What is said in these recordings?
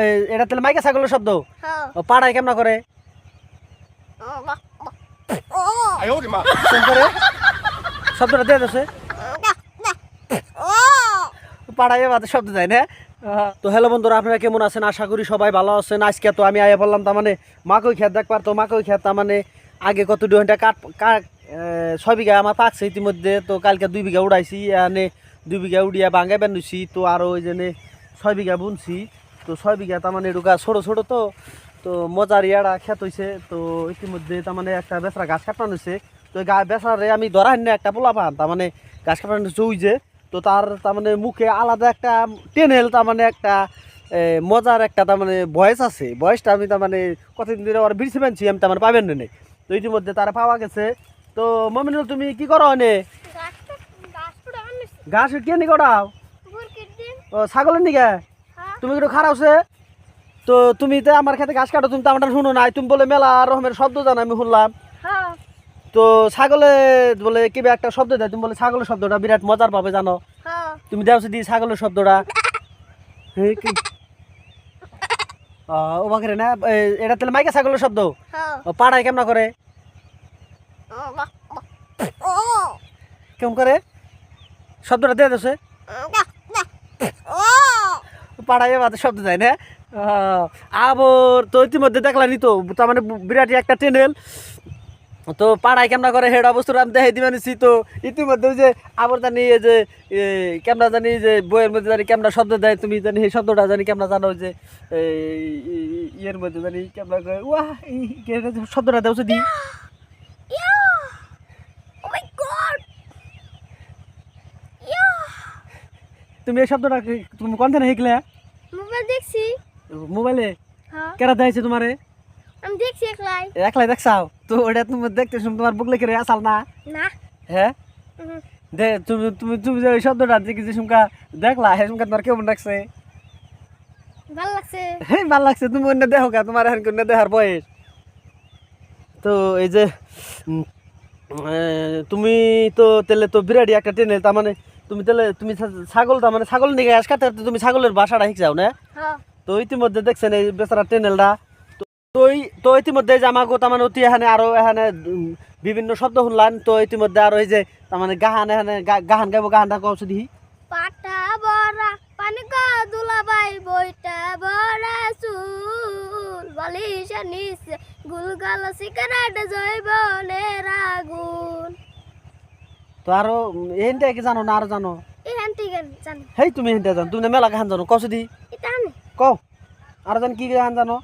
এ- এটা তাহলে মাইকা ছাগলের শব্দ? হ্যাঁ। ও পাড়ায় কেমন করে? শব্দটা দিয়ে দেছে। পাড়ায় বাদে শব্দ যায় না। তো হ্যালো বন্ধুরা আপনারা কেমন আছেন? আশা করি সবাই ভালো আছেন। আজকে তো আমি আয়া বললাম তার মানে মাকই খেত দেখ পারতো মাকই খেত তার মানে আগে কত দুই ঘণ্টা কাট কাট ছয় বিঘা আমার পাকছে ইতিমধ্যে। তো কালকে দুই বিঘা উড়াইছি এনে দুই বিঘা উড়িয়া বাঙ্গাই বেঁধেছি তো আরও ওই জন্য ছয় বিঘা বুনছি। তো ছয় বিঘা তার মানে এটুকা ছোটো ছোটো তো তো মজার ইয়াড়া খেত হয়েছে তো ইতিমধ্যে তার মানে একটা বেসরা গাছ কাটানো হয়েছে তো গা বেসরারে আমি ধরা না একটা পোলা পান। তার মানে গাছ কাটানো হয়েছে ওই যে। তো তার তার মানে মুখে আলাদা একটা টেনেল তার মানে একটা মজার একটা তার মানে ভয়েস আছে। ভয়েসটা আমি তার মানে কতদিন ধরে ওর বিড়ছি পেনছি আমি তার মানে পাবেন না। নেই তো ইতিমধ্যে তারা পাওয়া গেছে। তো মমিনুল তুমি কি করো নে? ঘাস কে নি করাও? ও ছাগলের নিকে? তুমি একটু খারাপ আছে তো তুমি তো আমার খেতে ঘাস কাটো তুমি তো আমার শুনো নাই। তুমি বলে মেলা রকমের শব্দ জানো আমি শুনলাম। তো ছাগলে বলে কিবা একটা শব্দ দেয় তুমি বলে ছাগলের শব্দটা বিরাট মজার পাবে জানো। তুমি দেওয়া দি ছাগলের শব্দটা। কি? ও, বাকরে না এটা তাহলে মাইকা ছাগলের শব্দ? ও পাড়ায় কেমন করে? কেমন করে? শব্দটা দিয়ে দেছে। পাড়ায় বাদে শব্দ যায় না? আবার তো ইতিমধ্যে দেখলানি তো তার মানে বিরাট একটা টেনেল তো পাড়ায় কেমনা করে হেড অবস্থা আমি দেখাই দিবেন তো ইতিমধ্যে যে আবার জানি এই যে কেমনা জানি যে বইয়ের মধ্যে জানি কেমনা শব্দ দেয় তুমি জানি সেই শব্দটা জানি কেমনা জানো যে ইয়ের মধ্যে জানি কেমনা করে ওয়া শব্দটা দেওয়া দি তুমি এই শব্দটা তুমি কোন থেকে শিখলে? দেখছি। মোবাইলে? হ্যাঁ। কেরা দেয়ছে তোমারে? আমি দেখছি একলাই। একলাই দেখছাও? তো ওটা তুমি দেখতে শুন তোমার বুক লেখে আসাল না? না। হ্যাঁ? দে তুমি তুমি তুমি যে শব্দটা দেখি যে সুমকা দেখলা? হ্যাঁ সুমকা তোমার কেমন লাগছে? ভালো লাগছে। হ্যাঁ ভালো লাগছে। তুমি অন্য দেখো কা তোমার এখন অন্য দেখার বয়স? তো এই যে তুমি তো তেলে তো বিরাটি একটা টেনে তার মানে তুমি তাহলে তুমি ছাগল তার মানে ছাগল নিয়ে আস কাটতে তুমি ছাগলের বাসাটা শিখছাও না? হ্যাঁ। তো ইতিমধ্যে দেখছেন এই বেচারা টেনেলটা তো তো তো ইতিমধ্যে যে আমাকে তার মানে অতি এখানে আরও এখানে বিভিন্ন শব্দ শুনলাম। তো ইতিমধ্যে আরও এই যে তার মানে গাহান এখানে গা- গাহান গাইবো গাহানটা কৌশ দিহি পাটা বড়া পানি দুলাবাই বইটা বড়া চুল বালিশের নিচে গুলগাল সিগারেট জৈবনের তো আরও এনটা কি জানো না আরও জানো? হেই তুমি এনটা জানো তুমি মেলা গাহান জানো কৌশ দি। কও আরও জান কি গাহান জানো।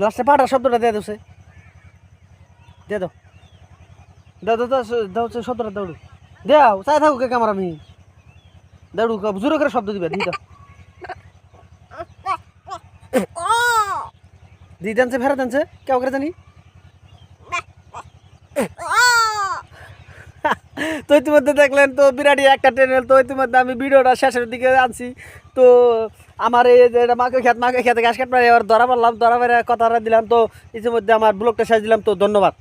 লাস্টে পাটার শব্দটা দিয়ে দেছে দিয়ে দাও। দাও দাও শব্দটা দৌড়ু। দেও চাই থাকুক ক্যামেরা আমি। দৌড়ু জোরে করে শব্দ দিবে দিয়ে দাও। দিয়ে দেনছে ফেরত দেনছে কেউ করে জানি। তো ইতিমধ্যে দেখলেন তো বিরাটি একটা চ্যানেল তো ইতিমধ্যে আমি ভিডিওটা শেষের দিকে আনছি। তো আমার এই যে মাকে খেত, মাকে খেতে গাছ কাটবার এবার ধরা পারলাম ধরা পেরে কথাটা দিলাম, তো ইতিমধ্যে আমার ব্লগটা শেষ দিলাম, তো ধন্যবাদ।